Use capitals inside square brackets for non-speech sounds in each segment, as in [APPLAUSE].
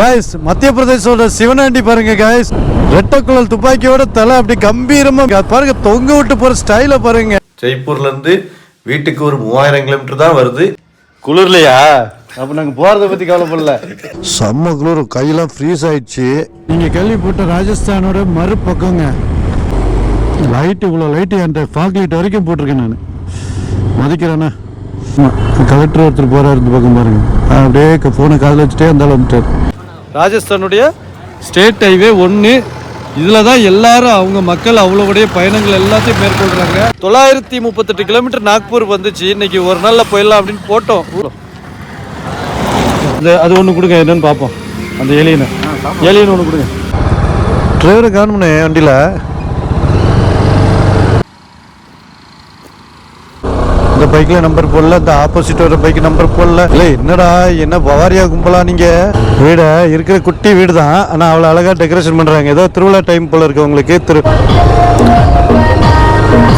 Guys மத்திய பிரதேசோட சிவனாண்டி பாருங்க guys ரெட்டக்குழல் துப்பாக்கியோட தலை அப்படி கம்பீரமா பாருங்க தொங்க விட்டு போற ஸ்டைல பாருங்க. ஜெய்ப்பூர்ல இருந்து வீட்டுக்கு ஒரு மூவாயிரம் கிலோமீட்டர் தான் வருது. குளிர்லையா? அப்ப நாங்க போறத பத்தி கவலைப்படல. செம்ம குளிர் கையெல்லாம் ஃப்ரீஸ் ஆயிடுச்சு. நீங்க கேள்விப்பட்ட ராஜஸ்தானோட மறுபக்கங்க. லைட் இவ்வளோ லைட் என்கிட்ட ஃபாக் லைட் வரைக்கும் போட்டிருக்கேன் நான். மதிக்கிறேண்ணா கலெக்டர் ஒருத்தர் போறாரு இந்த பக்கம் பாருங்க. அப்படியே ஃபோனை காதில் வச்சுட்டே அந்த வந்துட்டார். ராஜஸ்தானுடைய ஸ்டேட் ஹைவே ஒன்று இதில் தான் எல்லாரும் அவங்க மக்கள் அவ்வளோடைய பயணங்கள் எல்லாத்தையும் மேற்கொள்கிறாங்க தொள்ளாயிரத்தி முப்பத்தெட்டு கிலோமீட்டர் நாக்பூர் வந்துச்சு. இன்னைக்கு ஒரு நாளில் போயிடலாம் அப்படின்னு போட்டோம். இந்த அது ஒன்று கொடுங்க என்னன்னு பார்ப்போம் அந்த ஏலியனை. ஏலியன் ஒன்று கொடுங்க. டிரைவரை காணும்ண்ணே வண்டியில். பைக்கில் பைக்ல நம்பர் போடல இந்த ஆப்போசிட் வர பைக் நம்பர் போடல. இல்ல என்னடா என்ன பவாரியா கும்பலா நீங்க? வீட இருக்கிற குட்டி வீடு தான் ஆனா அவ்வளவு அழகா டெக்கரேஷன் பண்றாங்க. ஏதோ திருவிழா டைம் போல இருக்கு உங்களுக்கு. திரு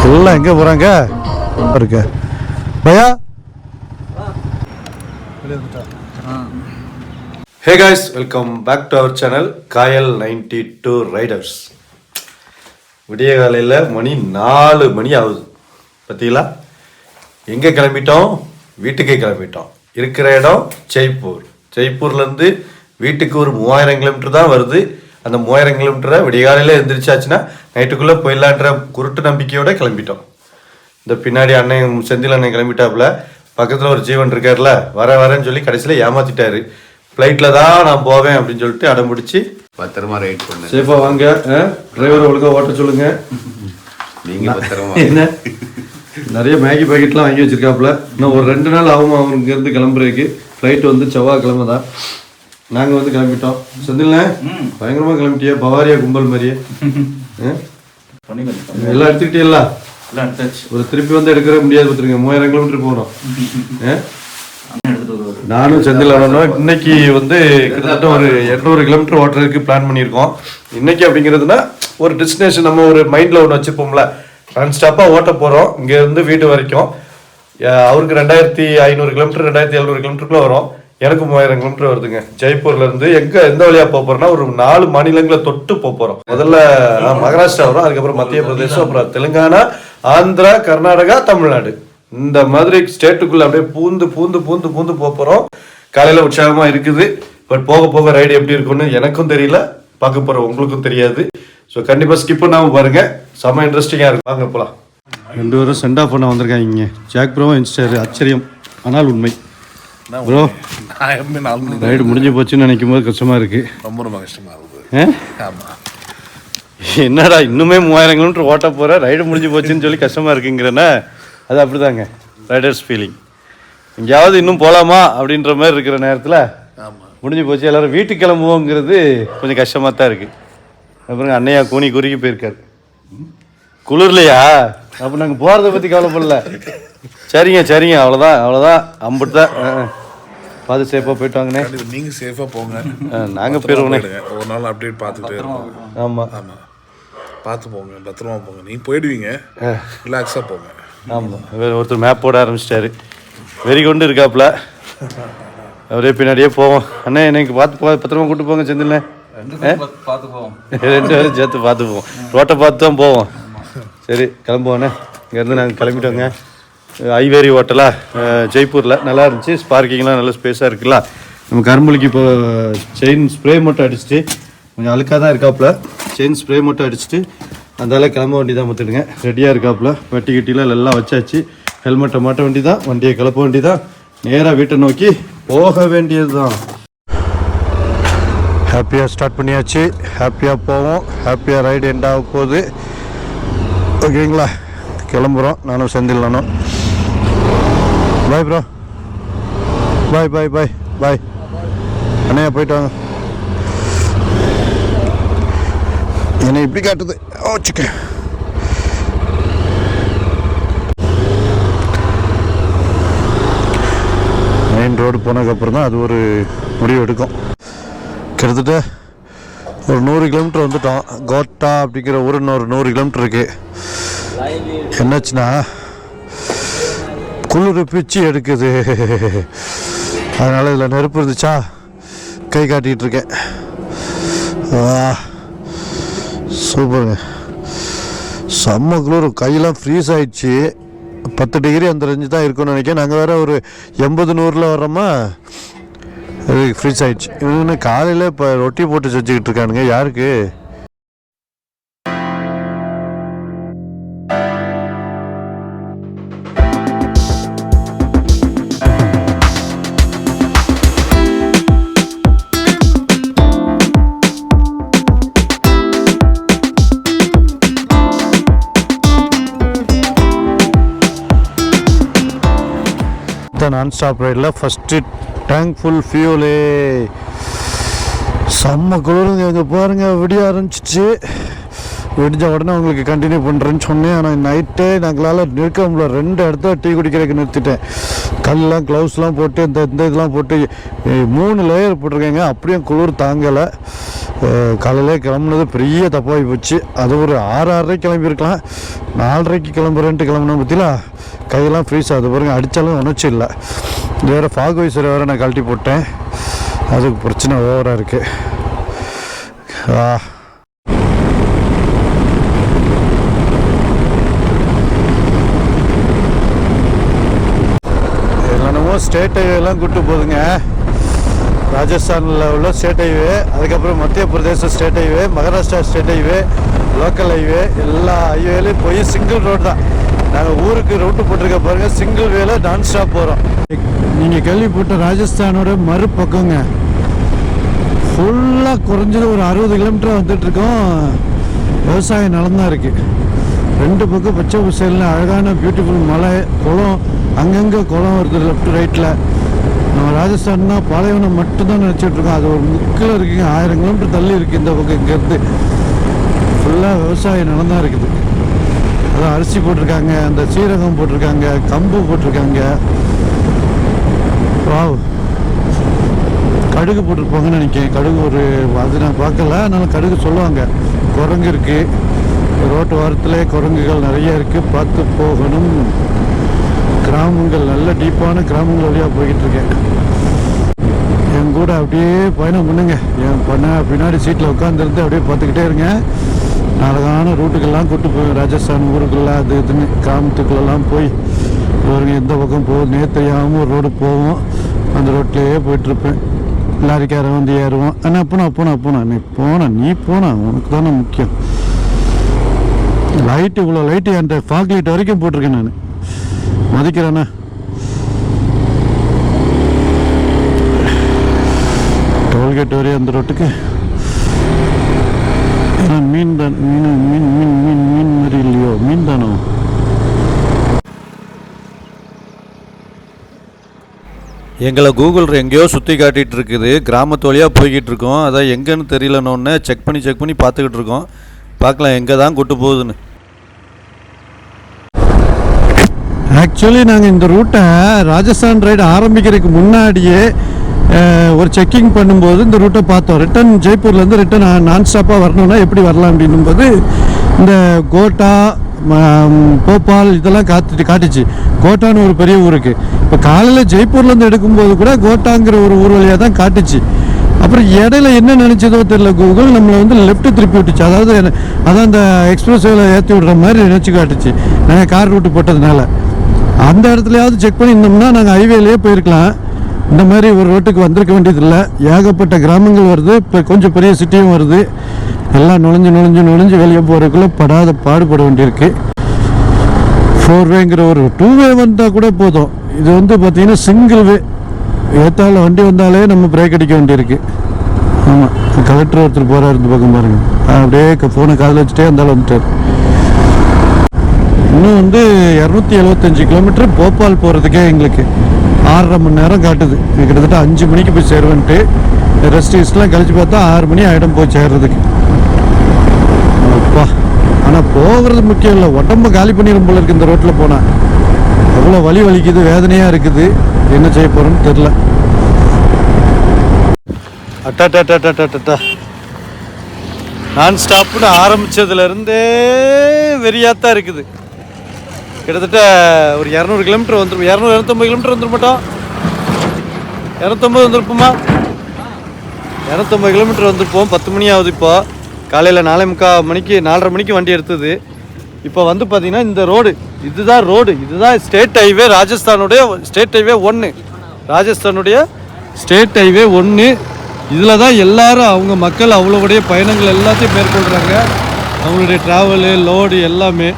எல்லாம் எங்க போறாங்க? இருக்கு பயா? Hey guys welcome back to our channel Kayal ninety two riders விடிய காலையில் மணி நாலு மணி ஆகுது. பார்த்தீங்களா எங்கே கிளம்பிட்டோம்? வீட்டுக்கே கிளம்பிட்டோம். இருக்கிற இடம் ஜெய்ப்பூர். ஜெய்ப்பூர்லேருந்து வீட்டுக்கு ஒரு மூவாயிரம் கிலோமீட்டர் தான் வருது. அந்த மூவாயிரம் கிலோமீட்டரை விடியகாலையில் எந்திரிச்சாச்சுன்னா நைட்டுக்குள்ளே போயிடலான்ற குருட்டு நம்பிக்கையோட கிளம்பிட்டோம். இந்த பின்னாடி அண்ணன் செந்தில் அண்ணன் கிளம்பிட்டாப்புல. பக்கத்தில் ஒரு ஜீவன் இருக்கார்ல வர வரேன்னு சொல்லி கடைசியில் ஏமாத்திட்டாரு. ஃப்ளைட்டில் தான் நான் போவேன் அப்படின்னு சொல்லிட்டு அடம் பிடிச்சி பத்திரமா ரைட் பண்ணு. சேஃபாக வாங்க டிரைவரை ஒழுங்காக ஓட்ட சொல்லுங்க. நீங்க பத்திரமா. என்ன? நிறைய மேகி பாக்கெட்லாம் வாங்கி வச்சிருக்காப்புல. இன்னும் ஒரு ரெண்டு நாள் ஆகும் அவர் இங்கேருந்து கிளம்புறதுக்கு? ஃப்ளைட் வந்து செவ்வாய்க்கிழமை தான். நாங்கள் வந்து கிளம்பிட்டோம். செந்தில்ண்ணே பயங்கரமாக கிளம்பிட்டியா பவாரியா கும்பல் மாதிரியே? [LAUGHS] எல்லாம் எடுத்துக்கிட்டீங்களா ஒரு திருப்பி வந்து எடுக்கவே முடியாது பார்த்துருங்க. மூவாயிரம் கிலோமீட்டர் போகிறோம் [LAUGHS] நானும் செந்தில் இன்னைக்கு வந்து கிட்டத்தட்ட ஒரு எட்நூறு கிலோமீட்டர் ஓட்டுறதுக்கு பிளான் பண்ணியிருக்கோம். இன்னைக்கு அப்படிங்கிறதுனா ஒரு டெஸ்டினேஷன் நம்ம ஒரு மைண்டில் ஒன்று வச்சுப்போம்ல நான் ஸ்டாப்பாக ஓட்ட போகிறோம் இங்கேருந்து வீடு வரைக்கும். அவருக்கு ரெண்டாயிரத்தி ஐநூறு கிலோமீட்டர் ரெண்டாயிரத்தி எழுநூறு கிலோமீட்டருக்குள்ளே வரும். எனக்கு மூவாயிரம் கிலோமீட்டர் வருதுங்க. ஜெய்ப்பூர்ல இருந்து எங்க எந்த வழியா போக போறோம்னா ஒரு நாலு மாநிலங்களை தொட்டு போக போறோம். முதல்ல மகாராஷ்டிரா வரும். அதுக்கப்புறம் மத்திய பிரதேசம் அப்புறம் தெலுங்கானா ஆந்திரா கர்நாடகா தமிழ்நாடு. இந்த மாதிரி ஸ்டேட்டுக்குள்ள அப்படியே பூந்து பூந்து பூந்து பூந்து போக போறோம். காலையில உற்சாகமா இருக்குது. பட் போக போக ரைடு எப்படி இருக்கும்னு எனக்கும் தெரியல. பார்க்க போற உங்களுக்கும் தெரியாது. ஸோ கண்டிப்பா ஸ்கிப் பண்ணாம பாருங்க. செம்ம இன்ட்ரெஸ்டிங்கா இருக்கும். வாங்க போலாம். ரெண்டு பேரும் சென்ட் ஆஃப் பண்ண வந்திருக்காங்க இங்கே. ஜாக் ப்ரோவும் இன்ஸ்டர் ஆச்சரியம். ஆனால் உண்மை. ப்ரோ ரைடு முடிஞ்சு போச்சுன்னு நினைக்கும் போது கஷ்டமா இருக்கு. ரொம்ப ரொம்ப கஷ்டமா இருக்குது. என்னடா இன்னுமே மூவாயிரம் கிலோமீட்டர் ஓட்ட போற? ரைடு முடிஞ்சு போச்சுன்னு சொல்லி கஷ்டமா இருக்குங்கிறன அது அப்படிதாங்க. ரைடர்ஸ் ஃபீலிங் எங்கேயாவது இன்னும் போலாமா அப்படின்ற மாதிரி இருக்கிற நேரத்தில் ஆமா. முடிஞ்சு போச்சு. எல்லாரும் வீட்டுக்கு கிளம்புவோங்கிறது கொஞ்சம் கஷ்டமாக தான் இருக்கு. அப்புறம் அண்ணையா கூனி குறுகி போயிருக்காரு. குளிர்லையா? அப்போ நாங்கள் போகிறத பற்றி கவலைப்படல. சரிங்க சரிங்க அவ்வளோதான் அவ்வளோதான் அம்பிட்டு தான். பார்த்து சேஃபாக போயிட்டு வாங்கண்ணே. கண்டிப்பா நீங்க சேஃபா போங்க. நாங்கள் போயிடுவோண்ணே. ஒரு நாள் அப்டேட் பார்த்துட்டே இருப்போம். ஆமாம் ஆமா. பார்த்து போங்க பத்திரமா போங்க. நீங்க போயிடுவீங்க. ரிலாக்ஸா போங்க. ஆமாம் வேறு ஒருத்தர் மேப் போட ஆரம்பிச்சிட்டாரு. வெறி கொண்டு இருக்காப்புல. அவரே பின்னாடியே போவோம். அண்ணே எனக்கு பார்த்து போ பத்திரமா கூட்டு போங்க செந்தில்ண்ணே. [LAUGHS] ரெண்டு பேரும் சேர்த்து பார்த்து போவோம். ரோட்டை பார்த்து தான் போவோம். சரி கிளம்புவோண்ணே. இங்கேருந்து நாங்கள் கிளம்பிட்டோங்க. ஐவேரி ஹோட்டலா? ஜெய்ப்பூரில். நல்லா இருந்துச்சு. பார்க்கிங்லாம் நல்ல ஸ்பேஸாக இருக்குல்ல. நம்ம கரும்புலிக்கு இப்போ செயின் ஸ்ப்ரே மட்டும் அடிச்சுட்டு கொஞ்சம் அழுக்காக தான் இருக்காப்புல. செயின் ஸ்ப்ரே மட்டும் அடிச்சுட்டு அந்தால கிளம்ப வேண்டி தான் பார்த்துடுங்க ரெடியாக இருக்காப்புல. வெட்டி கிட்டிலாம் எல்லாம் வச்சாச்சு. ஹெல்மெட்டை மாட்ட வேண்டி தான் வண்டியை கிளப்ப வேண்டி தான் நேராக வீட்டை நோக்கி போக வேண்டியது தான் ஹாப்பியாக ஸ்டார்ட் பண்ணியாச்சு. ஹாப்பியாக போவோம். ஹாப்பியாக ரைடு எண்ட் ஆக போகுது. ஓகேங்களா? கிளம்புறோம். நானும் செந்தில் நானும். பாய் ப்ரோ பாய் பாய் பாய் பாய் அண்ணையா போயிட்டு வாங்க. என்னை இப்படி காட்டுது? ஓ மெயின் ரோடு போனதுக்கப்புறம் தான் அது ஒரு முடிவு எடுக்கும். கிட்டத்தட்ட ஒரு நூறு கிலோமீட்டர் வந்துட்டோம். கோட்டா அப்படிங்கிற ஊர் இன்னொரு நூறு கிலோமீட்டர் இருக்கு. என்னாச்சுன்னா குளிர் பிச்சு எடுக்குது. அதனால இதில் நெருப்பு இருந்துச்சா? கை காட்டிகிட்டு இருக்கேன். சூப்பருங்க. செம்ம குளிர். கையெல்லாம் ஃப்ரீஸ் ஆயிடுச்சு. பத்து டிகிரி அந்த ரேஞ்சு தான் இருக்கும்னு நினைக்கிறேன். நாங்கள் வேறு ஒரு எண்பது நூறில் வர்றோமா? ஃப்ரீஸ் ஆயிடுச்சு இவனு காலையில் இப்போ ரொட்டி போட்டு செஞ்சுக்கிட்டு இருக்கானுங்க. யாருக்கு? நான் ஸ்டாப் ரைடில் ஃபஸ்ட்டு டேங்க் ஃபுல் ஃபியூலே செம்ம குளிருங்க இங்கே பாருங்கள் விடிய ஆரம்பிச்சிச்சு. விடிஞ்ச உடனே உங்களுக்கு கண்டினியூ பண்ணுறேன்னு சொன்னேன். ஆனால் நைட்டே நாங்களால் நிற்க முடியல. ரெண்டு இடத்துல டீ குடிக்கிறதுக்கு நிறுத்திட்டேன். கல்லாம் க்ளவுஸ்லாம் போட்டு இந்த இந்த இதெல்லாம் போட்டு மூணு லேயர் போட்டிருக்கேங்க. அப்படியும் குளிர் தாங்கலை. காலையிலே கிளம்புனது பெரிய தப்பாகி போச்சு. அது ஒரு ஆறு ஆறரை கிளம்பியிருக்கலாம். நாலரைக்கு கிளம்புறேன்ட்டு கிளம்புனா பற்றிலா கையெல்லாம் ஃப்ரீஸ் ஆகுது பாருங்கள் அடித்தாலும் உணர்ச்சி இல்லை. வேறு ஃபாக் வைசர் வேறு நான் கழட்டி போட்டேன். அதுக்கு பிரச்சனை ஓவராக இருக்குது ஆ. ஸ்டேட் ஹைவேலாம் கூட்டு போகுதுங்க. ராஜஸ்தானில் உள்ள ஸ்டேட் ஹைவே அதுக்கப்புறம் Madhya Pradesh state highway Maharashtra state highway local highway எல்லா ஹைவேலையும் போய் சிங்கிள் ரோடு தான். நாங்கள் ஊருக்கு ரூட்டு போட்டிருக்க பாருங்க சிங்கிள் வேல நான் ஸ்டாப் போகிறோம் நீங்கள் கேள்விப்பட்ட ராஜஸ்தானோட மறுபக்கங்க. ஃபுல்லாக குறைஞ்சது ஒரு அறுபது கிலோமீட்டர் வந்துட்டு இருக்கோம். விவசாய நிலம் தான் இருக்குது ரெண்டு பக்கம் பச்சை பசேல்னு அழகான பியூட்டிஃபுல் மலை குளம் அங்கங்கே குளம் இருக்குது லெஃப்ட் ரைட்டில் நம்ம ராஜஸ்தான் தான் பாலைவனம் மட்டும்தான் நினச்சிட்ருக்கோம் அது ஒரு முக்கில் இருக்குங்க ஆயிரம் கிலோமீட்டர் தள்ளி இருக்குது இந்த பக்கம் இங்கேருந்து. ஃபுல்லாக விவசாய நிலந்தான் இருக்குது. அதான் அரிசி போட்டிருக்காங்க அந்த சீரகம் போட்டிருக்காங்க கம்பு போட்டிருக்காங்க. வாவ் கடுகு போட்டிருப்பாங்கன்னு நினைக்கிறேன். கடுகு ஒரு அது நான் பார்க்கல அதனால கடுகு சொல்லுவாங்க. குரங்கு இருக்குது ரோட்டு வாரத்தில் குரங்குகள் நிறைய இருக்குது பார்த்து போகணும். கிராமங்கள் நல்ல டீப்பான கிராமங்கள் வழியாக போய்கிட்டு இருக்கேன். என் கூட அப்படியே பயணம் பண்ணுங்க. என் பண்ண பின்னாடி சீட்டில் உட்காந்துருந்து அப்படியே பார்த்துக்கிட்டே இருங்க. அழகான ரூட்டுக்கெல்லாம் கூட்டு போய் ராஜஸ்தான் ஊருக்குள்ளே அது இதுன்னு கிராமத்துக்குள்ளெல்லாம் போய் பாருங்க எந்த பக்கம் போகும் நேற்றையாகவும் ஒரு ரோடு போவோம். அந்த ரோட்லேயே போயிட்டுருப்பேன். லாரிக்காரன் வந்து ஏறுவோம் ஆனால் அப்போனா அப்போனா அப்போனா நீ போனா நீ போனா. உனக்கு தானே முக்கியம். லைட்டு இவ்வளோ லைட்டு என்கிட்ட ஃபாக் லைட் வரைக்கும் போட்டிருக்கேன் நான். மதிக்கிறேண்ணா. டோல்கேட் வரையும் அந்த ரோட்டுக்கு ஏன்னா மீன் தான் மீன் மீன் மீன் மீன் மீன் மாதிரி இல்லையோ? மீன் தானோ? எங்களை கூகுள் எங்கேயோ சுற்றி காட்டிகிட்டு இருக்குது. கிராமத்து வழியாக போய்கிட்டு இருக்கோம். அதான் எங்கேன்னு தெரியலன்னு செக் பண்ணி செக் பண்ணி பார்த்துக்கிட்டு இருக்கோம். பார்க்கலாம் எங்கே தான் கூட்டு போகுதுன்னு. ஆக்சுவலி நாங்கள் இந்த ரூட்டை ராஜஸ்தான் ரைடு ஆரம்பிக்கிறதுக்கு முன்னாடியே ஒரு செக்கிங் பண்ணும்போது இந்த ரூட்டை பார்த்தோம். ரிட்டன் ஜெய்ப்பூர்லேருந்து ரிட்டன் நான் ஸ்டாப்பாக வரணும்னா எப்படி வரலாம் அப்படின்னும்போது இந்த கோட்டா போபால் இதெல்லாம் காத்துட்டு காட்டுச்சு. கோட்டான்னு ஒரு பெரிய ஊருக்கு இப்போ காலையில் ஜெய்ப்பூர்லேருந்து எடுக்கும்போது கூட கோட்டாங்கிற ஒரு ஊர் வழியாக தான் காட்டுச்சு. அப்புறம் இடையில என்ன நினைச்சதோ தெரியல கூகுள் நம்மளை வந்து லெஃப்ட் திருப்பி விட்டுச்சு. அதாவது அதான் அந்த எக்ஸ்பிரஸ் ஏற்றி விடுற மாதிரி நினச்சி காட்டுச்சு. நாங்கள் கார் ரூட்டு போட்டதுனால. அந்த இடத்துலையாவது செக் பண்ணியிருந்தோம்னா நாங்கள் ஹைவேலேயே போயிருக்கலாம். இந்த மாதிரி ஒரு ரோட்டுக்கு வந்திருக்க வேண்டியதில்லை. ஏகப்பட்ட கிராமங்கள் வருது இப்போ கொஞ்சம் பெரிய சிட்டியும் வருது. எல்லாம் நுழைஞ்சு நுழைஞ்சு நுழைஞ்சு வெளியே போகிறதுக்குள்ளே படாத பாடுபட வேண்டியிருக்கு. ஃபோர் வேங்கிற ஒரு டூ வே வந்தால் கூட போதும். இது வந்து பார்த்திங்கன்னா சிங்கிள் வே ஏற்றால வண்டி வந்தாலே நம்ம பிரேக் அடிக்க வேண்டியிருக்கு. ஆமாம் கலெக்டர் ஒருத்தர் போகிறார் இந்த பக்கம் பாருங்க. அப்படியே ஃபோனை காதில் வச்சுட்டே இருந்தாலும் வந்துட்டார். இன்னும் வந்து இரநூத்தி எழுபத்தஞ்சு கிலோமீட்டர் போபால் போகிறதுக்கே எங்களுக்கு ஆறரை மணி நேரம் காட்டுது. கிட்டத்தட்ட அஞ்சு மணிக்கு போய் சேருவேன்ட்டு. ரெஸ்ட் ஹிஸ்ட்லாம் கழிச்சு பார்த்தா ஆறு மணி ஆகிடும் போய் சேர்றதுக்கு. அப்பா ஆனால் போகிறது முக்கியம் இல்லை. உடம்பு காலி பண்ணிடும் போல இருக்குது இந்த ரோட்டில் போனால் எவ்வளோ வலி வலிக்குது வேதனையாக இருக்குது. என்ன செய்ய போகிறோன்னு தெரில அட்டா நான் ஸ்டாப்னு ஆரம்பிச்சதுலேருந்தே வெறியாக தான் இருக்குது. கிட்டத்தட்ட ஒரு இரநூறு கிலோமீட்டர் வந்துடும் இரநூறு இரநூத்தம்பது கிலோமீட்டர் வந்துட மாட்டோம். இரநூத்தம்பது வந்துருப்போமா? இரநூத்தம்பது கிலோமீட்டர் வந்திருப்போம். பத்து மணி ஆகுது இப்போ. காலையில் நாலே முக்கால் மணிக்கு நாலரை மணிக்கு வண்டி எடுத்தது. இப்போ வந்து பார்த்தீங்கன்னா இந்த ரோடு இதுதான் ரோடு இதுதான் ஸ்டேட் ஹைவே ராஜஸ்தானுடைய ஸ்டேட் ஹைவே ஒன்று ராஜஸ்தானுடைய ஸ்டேட் ஹைவே ஒன்று இதில் தான் எல்லாரும் அவங்க மக்கள் அவ்வளோடைய பயணங்கள் எல்லாத்தையும் மேற்கொள்கிறாங்க அவங்களுடைய ட்ராவலு லோடு எல்லாமே.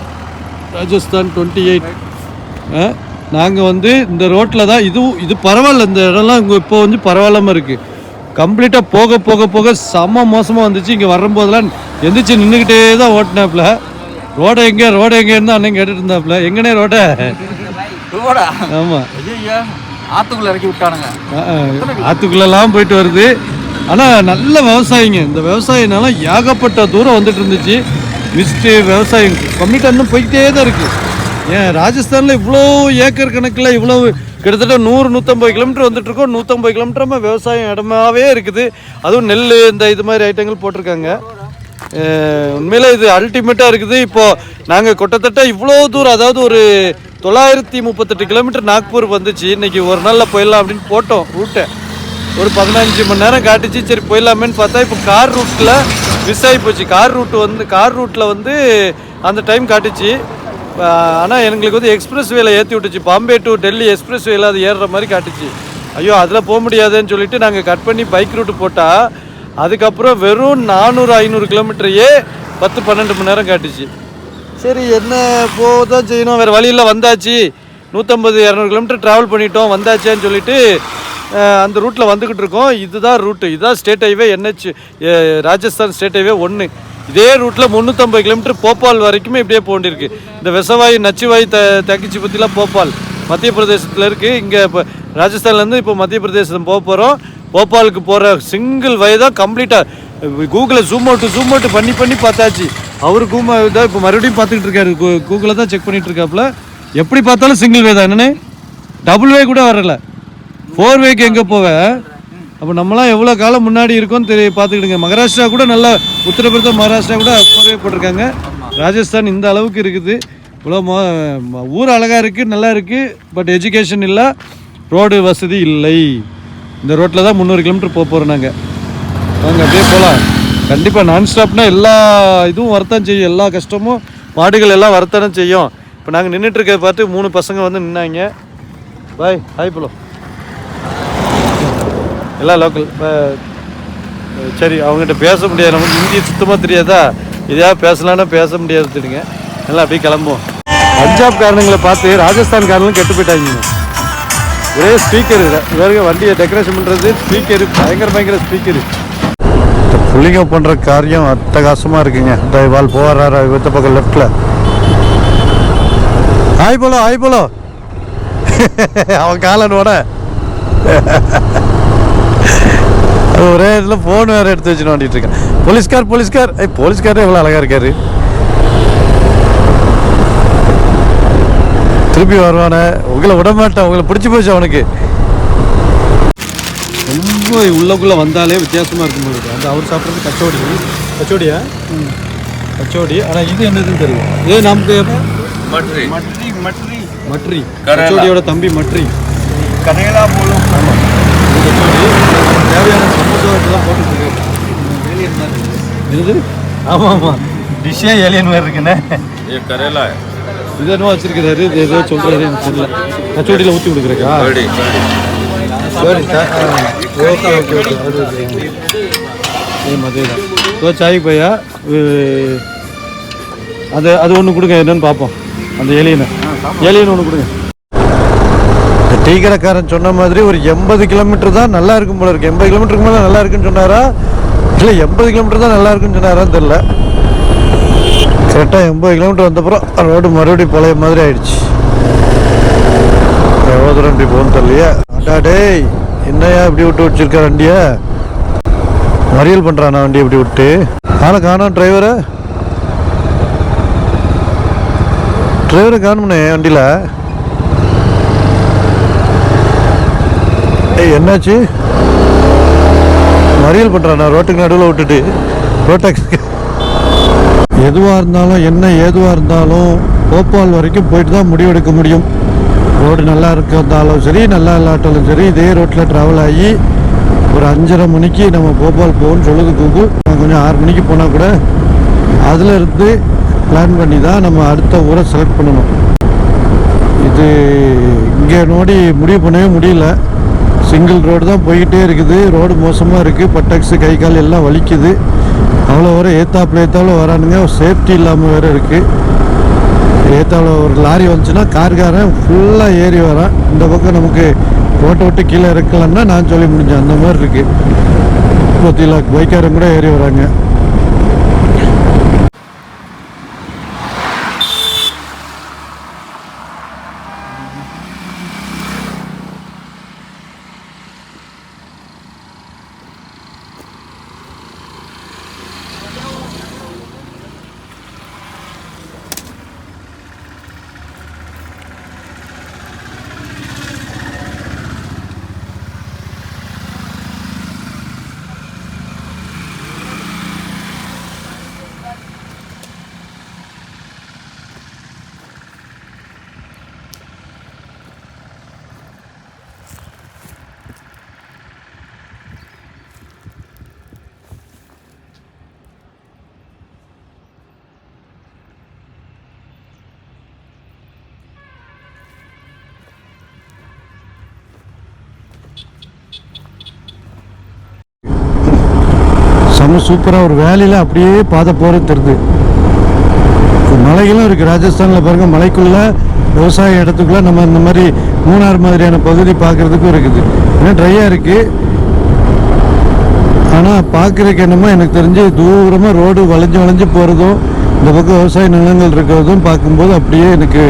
ராஜஸ்தான் டுவெண்ட்டி எயிட் நாங்கள் வந்து இந்த ரோட்டில் தான் இதுவும் இது பரவாயில்ல. இந்த இடம்லாம் இங்கே இப்போ வந்து பரவாயில்லாமல் இருக்குது கம்ப்ளீட்டாக போக போக போக செம மோசமாக வந்துச்சு. இங்கே வரும்போதெல்லாம் எந்திரிச்சு நின்றுக்கிட்டே தான் ஓட்டினாப்புல ரோடை எங்கே? ரோடை எங்கேன்னு அண்ணன் கேட்டுட்டு இருந்தாப்புல. எங்கனே ரோடை? ரோடா? ஆமாம் ஐயா ஆத்துக்குள்ள இறக்கி விட்டானுங்க. ஆற்றுக்குள்ளெல்லாம் போயிட்டு வருது. ஆனால் நல்ல விவசாயிங்க. இந்த விவசாயினால ஏகப்பட்ட தூரம் வந்துட்டு இருந்துச்சு. மிஸ்ட்டு விவசாயம் கம்ப்ளீட்டாக இன்னும் போய்கிட்டே தான் இருக்குது ஏன் ராஜஸ்தானில் இவ்வளோ ஏக்கர் கணக்கில் இவ்வளோ கிட்டத்தட்ட நூறு நூற்றம்பது கிலோமீட்டர் வந்துட்டு இருக்கோம். நூற்றம்பது கிலோமீட்டராக விவசாயம் இடமாவே இருக்குது. அதுவும் நெல் இந்த இது மாதிரி ஐட்டங்கள் போட்டிருக்காங்க. உண்மையில் இது அல்டிமேட்டாக இருக்குது. இப்போது நாங்கள் கிட்டத்தட்ட இவ்வளோ தூரம் அதாவது ஒரு தொள்ளாயிரத்தி முப்பத்தெட்டு கிலோமீட்டர் நாக்பூர் வந்துச்சு. இன்றைக்கி ஒரு நாளில் போயிடலாம் அப்படின்னு போட்டோம் ரூட்டை ஒரு பதினஞ்சு மணி நேரம் காட்டுச்சு. சரி போயிடலாமேன்னு பார்த்தா இப்போ கார் ரூட்டில் மிஸ் ஆகி போச்சு. கார் ரூட் வந்து கார் ரூட்டில் வந்து அந்த டைம் காட்டுச்சு. ஆனால் எங்களுக்கு வந்து எக்ஸ்பிரஸ் வேலை ஏற்றி விட்டுச்சு. பாம்பே டு டெல்லி எக்ஸ்பிரஸ் வேலை அது ஏறுற மாதிரி காட்டுச்சு. ஐயோ அதில் போக முடியாதுன்னு சொல்லிட்டு நாங்கள் கட் பண்ணி பைக் ரூட்டு போட்டால் அதுக்கப்புறம் வெறும் நானூறு ஐநூறு கிலோமீட்டரையே பத்து பன்னெண்டு மணி நேரம் காட்டுச்சு. சரி என்ன போதான் செய்யணும். வேறு வழியில் வந்தாச்சு. நூற்றம்பது இரநூறு கிலோமீட்டர் ட்ராவல் பண்ணிட்டோம் வந்தாச்சேன்னு சொல்லிட்டு அந்த ரூட்டில் வந்துக்கிட்டு இருக்கோம். இதுதான் ரூட்டு இதுதான் state highway NH Rajasthan state highway ஒன்று இதே ரூட்டில் முந்நூற்றம்பது கிலோமீட்டர் போபால் வரைக்குமே இப்படியே போண்டிருக்கு இந்த விசவாயு நச்சுவாயு த தக்கிச்சி பற்றிலாம் போபால் மத்திய பிரதேசத்தில் இருக்குது இங்கே இப்போ ராஜஸ்தான்லேருந்து இப்போ மத்திய பிரதேசம் போக போகிறோம் போபாலுக்கு போகிற சிங்கிள் வே தான் கம்ப்ளீட்டாக கூகுளில் ஜூம் அவுட் ஜூம் அவுட்டு பண்ணி பண்ணி பார்த்தாச்சு. அவர் கூம தான் இப்போ மறுபடியும் பார்த்துக்கிட்டு இருக்காரு. கூகுளில் தான் செக் பண்ணிகிட்டு இருக்காப்புல. எப்படி பார்த்தாலும் சிங்கிள் வே தான். என்னண்ணே? டபுள் வே கூட வரல. ஃபோர் வேக்கு எங்கே போக அப்போ நம்மளாம் எவ்வளோ காலம் முன்னாடி இருக்கோம்னு தெரிய பார்த்துக்கிடுங்க. மகாராஷ்டிரா கூட நல்லா உத்தரப்பிரதேசம் மகாராஷ்டிரா கூட ஃபோர் வே போட்டிருக்காங்க. ராஜஸ்தான் இந்த அளவுக்கு இருக்குது. இவ்வளோ மோ ம- ஊர் அழகாக இருக்குது நல்லா இருக்குது பட் எஜுகேஷன் இல்லை. ரோடு வசதி இல்லை. இந்த ரோட்டில் தான் முந்நூறு கிலோமீட்டர் போக போகிறோம் நாங்கள் வாங்க அப்படியே போகலாம் கண்டிப்பாக நான் ஸ்டாப்னா எல்லா இதுவும் வரத்தான் செய்யும். எல்லா கஷ்டமும் மாடுகள் எல்லாம் வரத்தானே செய்யும். இப்போ நாங்கள் நின்றுட்டுருக்க பார்த்து மூணு பசங்க வந்து நின்னாங்க. பாய் ஹாய் போலோ எல்லாம் லோக்கல் சரி அவங்ககிட்ட பேச முடியாது. நமக்கு ஹிந்தி சுத்தமாக தெரியாதா? எதையாவது பேசலான்னா பேச முடியாது தெரியுங்க எல்லாம் அப்படியே கிளம்புவோம். பஞ்சாப் காரணங்களை பார்த்து ராஜஸ்தான் காரணங்களும் கெட்டு போயிட்டாங்க. ஒரே ஸ்பீக்கர் வேறு வண்டியை டெக்கரேஷன் பண்ணுறது ஸ்பீக்கர் பயங்கர பயங்கர ஸ்பீக்கர் புள்ளிங்க பண்ணுற காரியம் அட்டகாசமாக இருக்குங்க. இந்த இவாள் போகிறாரா இவத்த பக்கம் லெஃப்டில் ஆய் போலோ ஆய் போலோ. அவன் காலனோட ஒரே இதில் ஃபோன் வேறு எடுத்து வச்சுன்னு வந்துட்டு இருக்கேன். போலீஸ்கார் போலீஸ்கார். ஏய் போலீஸ்காரே இவ்வளோ அழகா இருக்காரு. திருப்பி வருவானே. உங்களை விட உங்களை பிடிச்சி போச்சு அவனுக்கு. ரொம்ப உள்ளக்குள்ளே வந்தாலே வித்தியாசமாக இருக்கும் போது அந்த அவர் சாப்பிட்றது கச்சோடி. கச்சோடியா? ம். கச்சோடி. ஆனால் இது என்னதுன்னு தெரியும் இது நமக்கு மட்ரி மட்ரி மட்ரி மட்ரி கச்சோடியோட தம்பி மட்ரி கரையலா போலும். தேவையான சமூகத்தெல்லாம் போட்டுருக்கு என்னது? ஆமாம் ஆமாம் டிஷ்ஷே ஏலியன் மாதிரி இருக்குண்ணே கரையலா இது வச்சிருக்கிறாரு? இது ஏதோ சொல்கிறாரு எனக்கு தெரியல. கச்சோடியில் ஊற்றி கொடுக்குறக்கா. சரி ஓகே ஓகே ஓகே. அது சேம் அதே தான். ஸோ சாய் பையா அது அது ஒன்று கொடுங்க என்னன்னு பார்ப்போம் அந்த ஏலியனை ஏலியன் ஒன்று கொடுங்க. டீ கடைக்காரன் சொன்ன மாதிரி ஒரு எண்பது கிலோமீட்டர் தான் நல்லா இருக்கும் போல இருக்கு. எண்பது கிலோமீட்டருக்கு மேலே நல்லா இருக்குன்னு சொன்னாரா? இல்லை எண்பது கிலோமீட்டர் தான் நல்லா இருக்குன்னு சொன்னாரான்னு தெரில கரெக்டாக எண்பது கிலோமீட்டர் வந்தப்புறம் ரோடு மறுபடியும் பழைய மாதிரி ஆயிடுச்சு. எவ்வளோ தூரம் இப்படி போகணும் தெரியலையே. அடா டேய் என்னையா இப்படி விட்டு வச்சிருக்க வண்டியை? மறியல் பண்ணுறான் வண்டி இப்படி விட்டு? ஆளை காணோம் டிரைவரை. டிரைவரை காணும்னே வண்டியில். ஏய் என்னாச்சு? மறியல் பண்ணுறாண்ணா ரோட்டுக்கு நடுவில் விட்டுட்டு. ரோட்டாக்ஸுக்கு எதுவாக இருந்தாலும் என்ன ஏதுவாக இருந்தாலும் போபால் வரைக்கும் போயிட்டு தான் முடிவெடுக்க முடியும். ரோடு நல்லா இருக்கிறதாலும் சரி நல்லா இல்லாட்டாலும் சரி இதே ரோட்டில் ட்ராவல் ஆகி ஒரு அஞ்சரை மணிக்கு நம்ம போபால் போகணும்னு சொல்லுது கூகுள். கொஞ்சம் ஆறு மணிக்கு போனால் கூட அதில் இருந்து பிளான் பண்ணி தான் நம்ம அடுத்த ஊரை செலக்ட் பண்ணணும். இது இங்கே நோடி முடிவு பண்ணவே முடியல. சிங்கிள் ரோடு தான் போய்கிட்டே இருக்குது. ரோடு மோசமாக இருக்குது பட்டாக்ஸு கை கால் எல்லாம் வலிக்குது. அவ்வளோ வர ஏத்தாப்புல ஏத்தாப்புல வரானுங்க. சேஃப்டி இல்லாமல் வேறு இருக்குது ஏத்தாப்புல ஒரு லாரி வந்துச்சுன்னா கார்காரன் ஃபுல்லாக ஏறி வரான். இந்த பக்கம் நமக்கு போட்டை விட்டு கீழே இறக்கலாம்னா நான் சொல்லி முடிஞ்சேன். அந்த மாதிரி இருக்குது முப்பத்தி லாக் பைக்காரன் கூட ஏறி வராங்க. செம்ம சூப்பராக ஒரு வேலையில் அப்படியே பாதை போகிறது தெரியுது. மலைகளும் இருக்குது ராஜஸ்தானில் பாருங்கள் மலைக்குள்ளே விவசாய இடத்துக்குள்ளே நம்ம இந்த மாதிரி மூணார் மாதிரியான பகுதி பார்க்குறதுக்கும் இருக்குது. ஏன்னா ட்ரையாக இருக்குது ஆனால் பார்க்குறதுக்கு என்னமோ எனக்கு தெரிஞ்சு தூரமாக ரோடு வளைஞ்சு வளைஞ்சு போகிறதும் இந்த பக்கம் விவசாய நிலங்கள் இருக்கிறதும் பார்க்கும்போது அப்படியே எனக்கு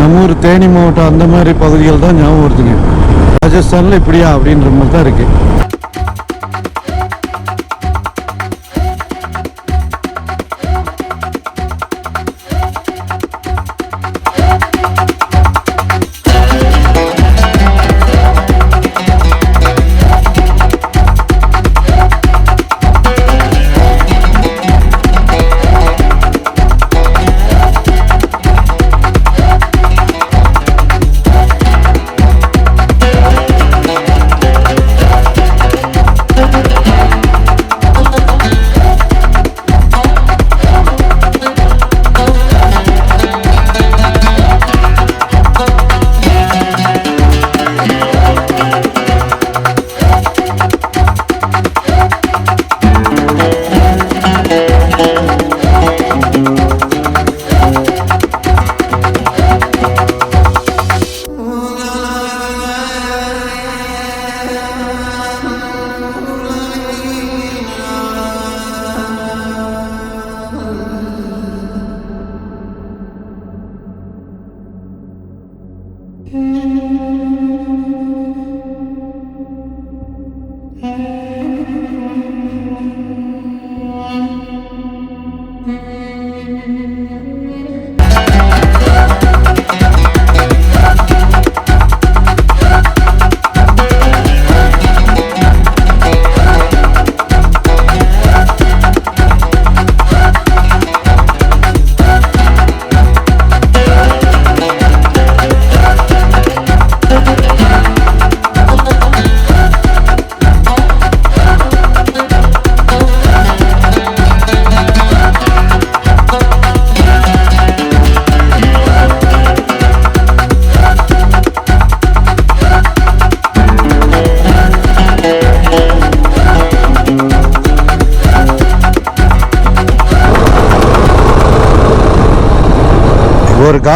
நம்ம ஊர் தேனி மாவட்டம் அந்த மாதிரி பகுதிகள் தான் ஞாபகம் வருதுங்க. ராஜஸ்தானில் இப்படியா அப்படின்ற மாதிரி தான் இருக்குது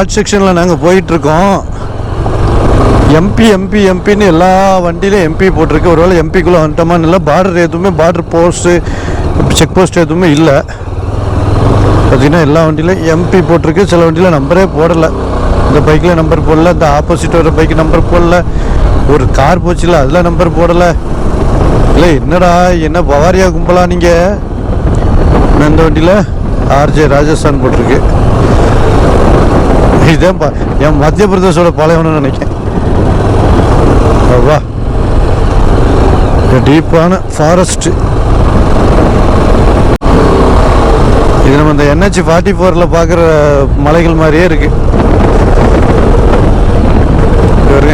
காட் செக்ஷனில் நாங்கள் போயிட்டுருக்கோம். எம்பி எம்பி எம்பின்னு எல்லா வண்டியிலும் எம்பி போட்டிருக்கு. ஒருவேளை எம்பிக்குள்ளே வந்துட்டோமான்னு இல்லை பார்டர் எதுவுமே பார்டர் போஸ்ட்டு செக் போஸ்ட் எதுவுமே இல்லை. பார்த்திங்கன்னா எல்லா வண்டியிலும் எம்பி போட்டிருக்கு. சில வண்டியில் நம்பரே போடலை. இந்த பைக்கில் நம்பர் போடல இந்த ஆப்போசிட் வர பைக்கு நம்பர் போடல. ஒரு கார் போச்சுல அதில் நம்பர் போடலை. இல்லை என்னடா என்ன பவாரியா கும்பலா நீங்கள் இந்த வண்டியில் ஆர்ஜே ராஜஸ்தான் போட்டிருக்கு. இதே என் மத்திய பிரதேசோட பாலைவனம்னு நினைக்கிறேன். அவ்வா டீப்பான ஃபாரஸ்ட் இது நம்ம இந்த என்ஹெச் ஃபார்ட்டி ஃபோரில் பார்க்குற மலைகள் மாதிரியே இருக்கு.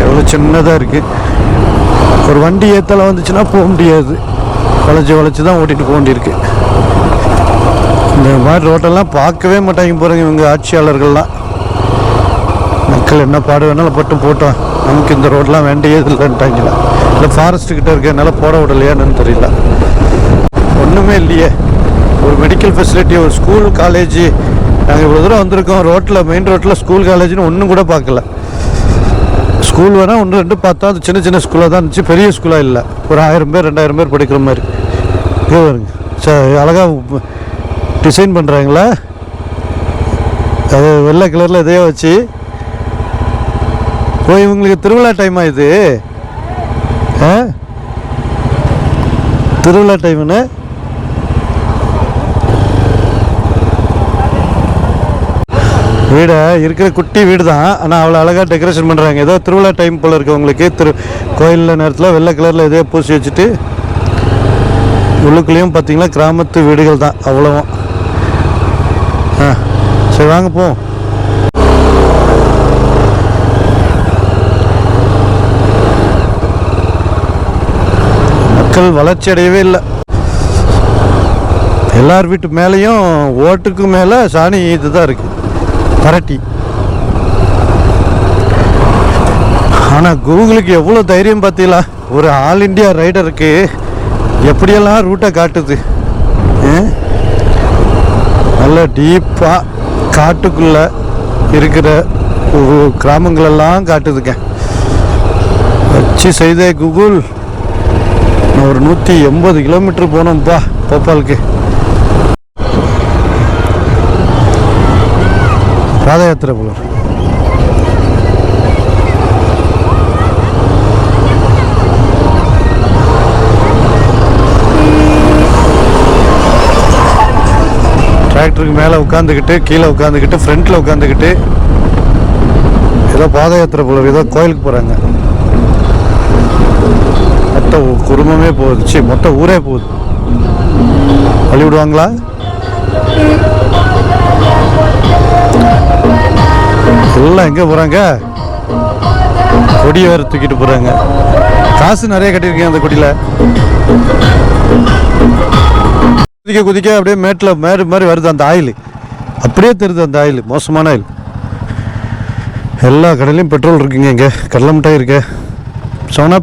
எவ்வளோ சின்னதாக இருக்குது ஒரு வண்டி ஏற்றால வந்துச்சுன்னா போக முடியாது. வளைச்சி வளைச்சி தான் ஓட்டிட்டு போக வேண்டியிருக்கு. இந்த மாதிரி ரோட்டெல்லாம் பார்க்கவே மாட்டாங்க போகிறாங்க இவங்க ஆட்சியாளர்கள்லாம். மக்கள் என்ன பாடு வேணாலும் பட்டும் போட்டோம். நமக்கு இந்த ரோடெலாம் வேண்டியது இல்லைன்ட்டாங்களா இல்லை ஃபாரஸ்ட் கிட்ட இருக்கனால போட விடலையான்னு தெரியல. ஒன்றுமே இல்லையே. ஒரு மெடிக்கல் ஃபெசிலிட்டி ஒரு ஸ்கூல் காலேஜ் நாங்கள் இவ்வளோ தூரம் வந்திருக்கோம். ரோட்டில் மெயின் ரோட்டில் ஸ்கூல் காலேஜ்னு ஒன்றும் கூட பார்க்கல. ஸ்கூல் வேணால் ஒன்று ரெண்டு பார்த்தா அது சின்ன சின்ன ஸ்கூலாக தான் இருந்துச்சு. பெரிய ஸ்கூலாக இல்லை. ஒரு ஆயிரம் பேர் ரெண்டாயிரம் பேர் படிக்கிற மாதிரி. இங்கே பாருங்க. சார் அழகாக டிசைன் பண்ணுறாங்களா அது வெள்ளை கலரில் இதையே வச்சு ஓ இவங்களுக்கு திருவிழா டைமா இது? ஆ? திருவிழா டைம்னு வீடை இருக்கிற குட்டி வீடு தான் ஆனால் அவ்வளோ அழகாக டெக்கரேஷன் பண்ணுறாங்க ஏதோ திருவிழா டைம் போல் இருக்குது உங்களுக்கு. திரு கோயிலில் நேரத்தில் வெள்ளை கலரில் இதே பூசி வச்சுட்டு உள்ளுக்குள்ளேயும் பார்த்தீங்கன்னா கிராமத்து வீடுகள் தான் அவ்வளவும். ஆ சரி வாங்க போவோம். மக்கள் வளர்ச்சி அடையவே இல்லை. எல்லார் வீட்டு மேலேயும் ஓட்டுக்கு மேலே சாணி இதுதான் இருக்கு. பரட்டி. ஆனால் கூகுளுக்கு எவ்வளோ தைரியம் பார்த்தீங்களா? ஒரு ஆல் இண்டியா ரைடருக்கு எப்படியெல்லாம் ரூட்டை காட்டுது? நல்ல டீப்பாக காட்டுக்குள்ளே இருக்கிற கிராமங்களெல்லாம் காட்டுதுங்க. வச்சு செய்தே கூகுள் நான் ஒரு நூற்றி எண்பது கிலோமீட்டர் போனோம்ப்பா போபாலுக்கு. பாத யாத்திரை போல டிராக்டருக்கு மேலே உட்காந்துக்கிட்டு கீழே உட்காந்துக்கிட்டு ஃப்ரண்ட்டில் உட்காந்துக்கிட்டு ஏதோ பாத யாத்திரை போல ஏதோ கோயிலுக்கு போகிறாங்க மொத்த குடும்பமே போகுது. மொத்த ஊரே போகுது. தள்ளி விடுவாங்களா எல்லாம் எங்கே போகிறாங்க கொடியை வேறு தூக்கிட்டு போகிறாங்க காசு நிறைய கட்டியிருக்கேன் அந்த கொடியில். குதிக்க குதிக்க அப்படியே மேட்டில் மேடு மாதிரி வருது அந்த ஆயில். அப்படியே தெரியுது அந்த ஆயில். மோசமான ஆயில். எல்லா கடையிலையும் பெட்ரோல் இருக்குங்க இங்கே. கடலை மிட்டாய் இருக்கு. சோனா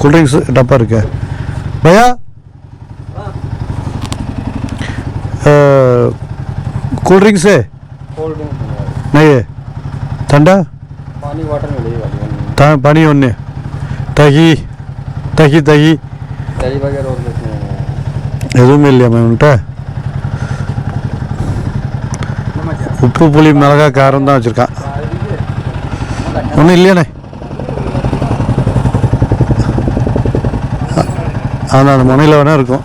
கூல்ட்ரிங்க்ஸ் டப்பா இருக்கு பையா कोल्ड ड्रिंक्स है नहीं है ठंडा पानी वाटर मिलेगी ता पानी होने दही दही दही दही वगैरह और कुछ नहीं है எதுவுமே இல்லையா மேம் உன்ட்ட உப்பு புளி மிளகா காரம் தான் வச்சுருக்கான் ஒன்றும் இல்லையாண்ணே ஆனால் அந்த முனையில் வேணா இருக்கும்.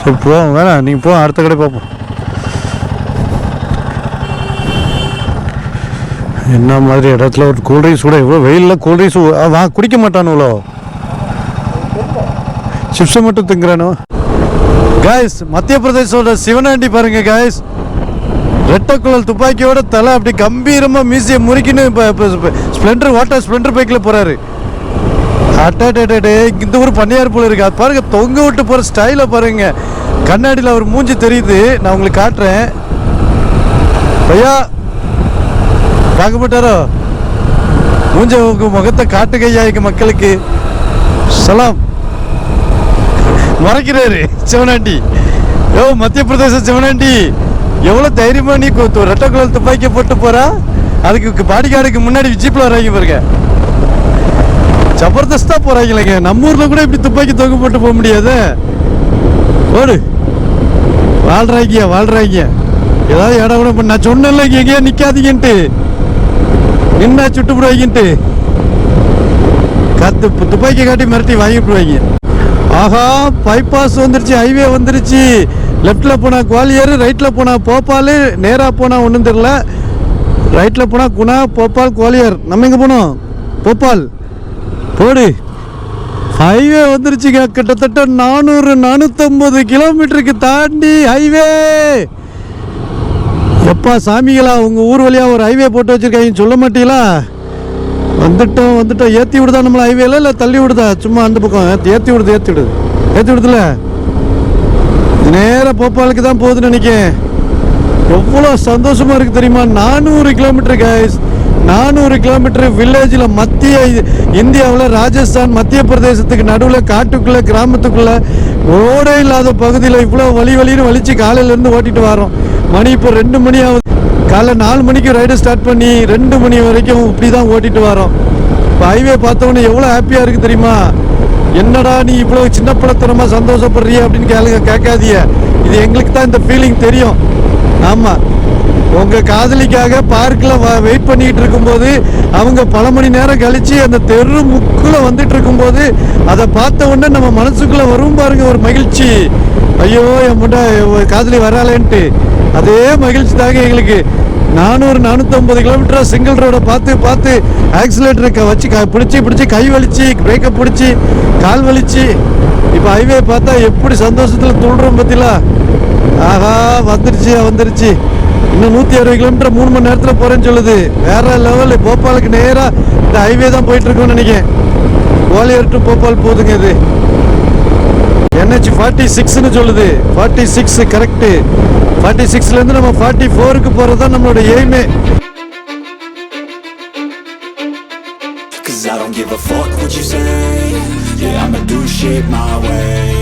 ஸோ போவோம் வேணாம் நீங்கள் போவோம் அடுத்த கடை பார்ப்போம் என்ன மாதிரி இடத்துல ஒரு கூல்ட்ரிங்க்ஸ் கூட இவ்வளோ வெயிலில் கூல்ட்ரிங்க்ஸ் வா குடிக்க மாட்டானுங்களோ சிப்ஸை மட்டும் திங்குறானோ? காய்ஸ் மத்திய பிரதேசோட சிவனாண்டி பாருங்க காய்ஸ் ரெட்டக்குழல் துப்பாக்கியோட தலை அப்படி கம்பீரமாக மியூசியம் முறுக்கின்னு இப்போ ஸ்ப்ளெண்டர் வாட்டர் ஸ்ப்ளெண்டர் பைக்கில் போகிறாரு அட்டே இந்த ஊர் பண்ணையார் போல இருக்கு அது பாருங்க தொங்க விட்டு போகிற ஸ்டைலை பாருங்க கண்ணாடியில் அவர் மூஞ்சி தெரியுது. நான் உங்களுக்கு காட்டுறேன். பையா பார்க்க மாட்டாரோ மூஞ்ச உங்க முகத்தை காட்டுகையா எங்க மக்களுக்கு. சலாம். மறைக்கிறாரு சிவனாண்டி. யோ மத்திய பிரதேச சிவனாண்டி. எவ்வளோ தைரியமா நீ ரெட்டை குழல் துப்பாக்கியை போட்டு போறா? அதுக்கு பாடி கார்டுக்கு முன்னாடி ஜீப்ல வராங்க பாருங்க. ஜபர்தஸ்தா போறாங்களேங்க. நம்ம ஊர்ல கூட இப்படி துப்பாக்கி தொங்க போட்டு போக முடியாது. ஓடு. வாழ்றாங்க வாழ்றாங்க. ஏதாவது இடம் கூட நான் சொன்னேன்ல எங்கேயா நிக்காதீங்கன்ட்டு. என்ன சுட்டு போடுவாங்கன்ட்டு. கத்து துப்பாக்கி காட்டி மிரட்டி வாங்கிவிடுவாங்க ஆஹா பைபாஸ் வந்துருச்சு ஹைவே வந்துருச்சு. லெஃப்டில் போனால் குவாலியர் ரைட்டில் போனால் போபால் நேராக போனால் ஒன்றும் தெரில ரைட்டில் போனால் குணா போபால் குவாலியர். நம்ம எங்கே போனோம்? போபால் போடு. ஹைவே வந்துருச்சுங்க. கிட்டத்தட்ட நானூறு நானூற்றம்பது கிலோமீட்டருக்கு தாண்டி ஹைவே. எப்பா சாமிகளா உங்கள் ஊர் வழியாக ஒரு ஹைவே போட்டு வச்சுருக்காங்க சொல்ல மாட்டீங்களா? வந்துட்டோம் வந்துட்டோம். ஏற்றி விடுதா நம்மளை ஹைவேல இல்லை தள்ளி விடுதா? சும்மா அந்த பக்கம். ஏற்றி விடுது ஏற்றி விடுது ஏற்றி விடுதுல நேராக போப்பாளுக்கு தான் போகுதுன்னு நினைக்கிறேன். எவ்வளோ சந்தோஷமா இருக்கு தெரியுமா? நானூறு கிலோமீட்டர் கைஸ் நானூறு கிலோமீட்டர் வில்லேஜில் மத்திய இந்தியாவில் ராஜஸ்தான் மத்திய பிரதேசத்துக்கு நடுவில் காட்டுக்குள்ளே கிராமத்துக்குள்ளே ரோடே இல்லாத பகுதியில் இவ்வளோ வழி வழின்னு வலிச்சு காலையிலேருந்து ஓட்டிட்டு வரோம். மணி இப்போ ரெண்டு மணி ஆகுது. காலைல நாலு மணிக்கு ரைடு ஸ்டார்ட் பண்ணி ரெண்டு மணி வரைக்கும் இப்படி தான் ஓட்டிட்டு வரோம். இப்போ ஹைவே பார்த்தவொன்னே எவ்வளோ ஹாப்பியாக இருக்குது தெரியுமா? என்னடா நீ இவ்வளோ சின்ன பிள்ளைத்தனமா சந்தோஷப்படுறிய அப்படின்னு கேளுங்க கேட்காதிய இது எங்களுக்கு தான் இந்த ஃபீலிங் தெரியும். ஆமாம் உங்கள் காதலிக்காக பார்க்கில் வெயிட் பண்ணிக்கிட்டு இருக்கும்போது அவங்க பல மணி நேரம் கழிச்சு அந்த தெரு முக்குள்ளே வந்துட்டு இருக்கும்போது அதை பார்த்த உடனே நம்ம மனசுக்குள்ளே வரும் பாருங்க ஒரு மகிழ்ச்சி. ஐயோ என் முட்டை காதலி வராளேன்ட்டு. அதே மகிழ்ச்சி தாங்க எங்களுக்கு. நானூறு நானூற்றம்பது கிலோமீட்டர் சிங்கிள் ரோடை பார்த்து பார்த்து ஆக்சிலேட்டரை வச்சு க பிடிச்சி பிடிச்சி கை வலிச்சு பிரேக்கை பிடிச்சி கால் வலிச்சு. இப்போ ஹைவே பார்த்தா எப்படி சந்தோஷத்தில் துள்ளுறோம் பத்தில ஆஹா வந்துருச்சு வந்துருச்சு. இன்னும் நூற்றி அறுபது கிலோமீட்டர் மூணு மணி நேரத்தில் போகிறேன்னு சொல்லுது. வேற லெவல் போபாலுக்கு நேராக இந்த ஹைவே தான் போயிட்டு இருக்கோம்னு நினைக்கிறேன். கோலியர் டு போபால் போகுதுங்க இது. என்ஹெச் ஃபார்ட்டி சிக்ஸ்னு சொல்லுது. ஃபார்ட்டி சிக்ஸ் கரெக்டு ஃபார்ட்டி சிக்ஸ்லேருந்து நம்ம ஃபார்ட்டி ஃபோருக்கு போகிறது தான் நம்மளோட எய்மே Cause I don't give a fuck what you say. Yeah, I'ma do shit my way.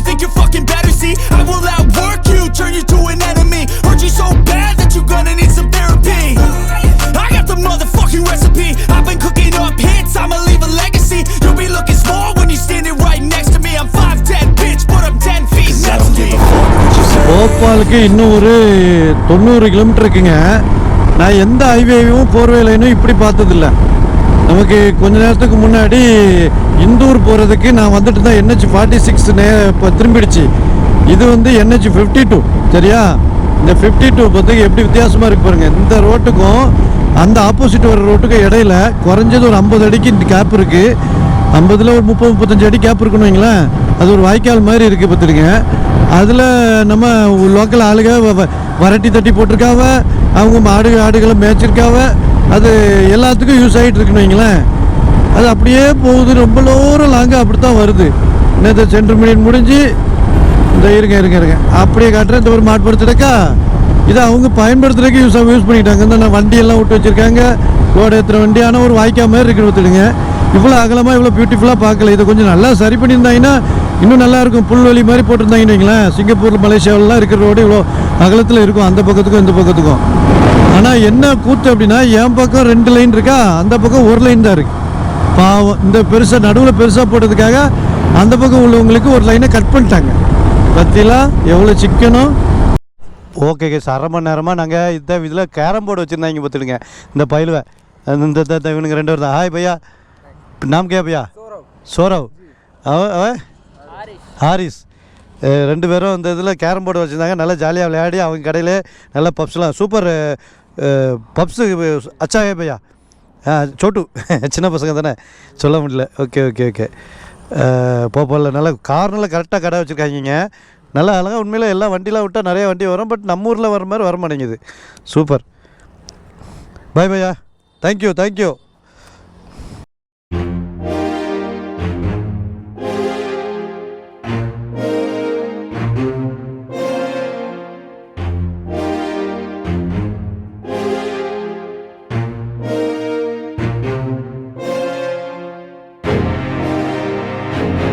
you think you're fucking better See, I will outwork you Turn you to an enemy Hurt you so bad that you're gonna need some therapy I got the motherfucking recipe I've been cooking up hits I'ma leave a legacy You'll be looking small when you're standing right next to me I'm 5'10 bitch but I'm 10 feet next to me போபாலுக்கு இன்னும் ஒரு தொண்ணூறு kilometre இருக்குங்க நான் எந்த ஹைவேவும் four way லைனும் இப்படி பார்த்ததில்லை நமக்கு கொஞ்ச நேரத்துக்கு முன்னாடி இந்தூர் போகிறதுக்கு நான் வந்துட்டு தான் என்ஹெச் ஃபார்ட்டி சிக்ஸ் நே இப்போ திரும்பிடுச்சு. இது வந்து என்ஹெச் ஃபிஃப்டி டூ சரியா? இந்த ஃபிஃப்டி டூ பார்த்துக்கு எப்படி வித்தியாசமாக இருக்கு பாருங்கள் இந்த ரோட்டுக்கும் அந்த ஆப்போசிட் வர ரோட்டுக்கும் இடையில குறைஞ்சது ஒரு ஐம்பது அடிக்கு கேப் இருக்குது ஐம்பதில் ஒரு முப்பது முப்பத்தஞ்சு அடி கேப் இருக்குன்னு வைங்களேன். அது ஒரு வாய்க்கால் மாதிரி இருக்குது பார்த்துருங்க. அதில் நம்ம லோக்கல் ஆளுக வ- வரட்டி தட்டி போட்டிருக்காவ. அவங்க மாடு ஆடுகளை மேய்ச்சிருக்காவ. அது எல்லாத்துக்கும் யூஸ் ஆகிட்டு இருக்குன்னு வைங்களேன். அது அப்படியே போகுது. ரொம்ப லோரம் லாங்காக அப்படி தான் வருது. நேற்று சென்ட்ரு மீடியன் முடிஞ்சு இந்த இருங்க இருங்க இருங்க. அப்படியே காட்டுறேன். இந்த ஒரு மாட்படுத்துறக்கா இதை அவங்க பயன்படுத்துறதுக்கு யூஸ் யூஸ் பண்ணிக்கிட்டாங்க இந்த நான் வண்டியெல்லாம் விட்டு வச்சுருக்காங்க. ஓட ஏற்றுற வண்டி. ஆனால் ஒரு வாய்க்கா மாதிரி இருக்குன்னு பார்த்துடுங்க. இவ்வளோ அகலமாக இவ்வளோ பியூட்டிஃபுல்லாக பார்க்கல. இதை கொஞ்சம் நல்லா சரி பண்ணியிருந்தாங்கன்னா இன்னும் நல்லாயிருக்கும் புல்வெளி மாதிரி போட்டிருந்தாங்கன்னு வைங்களேன். சிங்கப்பூர் மலேசியாவிலலாம் இருக்கிற ரோடு இவ்வளோ அகலத்தில் இருக்கும். அந்த பக்கத்துக்கும் இந்த பக்கத்துக்கும். ஆனால் என்ன கூத்து அப்படின்னா என் பக்கம் ரெண்டு லைன் இருக்கா அந்த பக்கம் ஒரு லைன் தான் இருக்குது பாவம் இந்த பெருசாக நடுவில் பெருசாக போட்டதுக்காக அந்த பக்கம் உள்ளவங்களுக்கு ஒரு லைனை கட் பண்ணிட்டாங்க. பற்றிலாம் எவ்வளோ சிக்கனும் ஓகே கேஸ் அரை மணி நேரமாக நாங்கள் இதான் இதில் கேரம் போர்டு வச்சுருந்தாங்க பார்த்துடுங்க இந்த பயிலுவை இந்த இவனுக்கு ரெண்டு பேர் ஹாய் பையா. நாம் கே பையா? சோரவ். ஹாரிஸ். ரெண்டு பேரும் இந்த இதில் கேரம் போர்டு வச்சுருந்தாங்க. நல்லா ஜாலியாக விளையாடி அவங்க கடையில் நல்லா பப்ஸ்லாம் சூப்பர் பப்ஸு அச்சா ஏ பையா? ஆ சோட்டு. சின்ன பசங்க தானே? சொல்ல முடியல. Okay okay okay. போப்பாலில் நல்லா கார்னரில் கரெக்டாக கடை வச்சுருக்காங்க நல்லா அழகாக உண்மையில் எல்லா வண்டிலாம் விட்டால் நிறைய வண்டி வரும். பட் நம்ம ஊரில் வர மாதிரி வர மாட்டேங்குது சூப்பர் பாய். பையா தேங்க்யூ தேங்க்யூ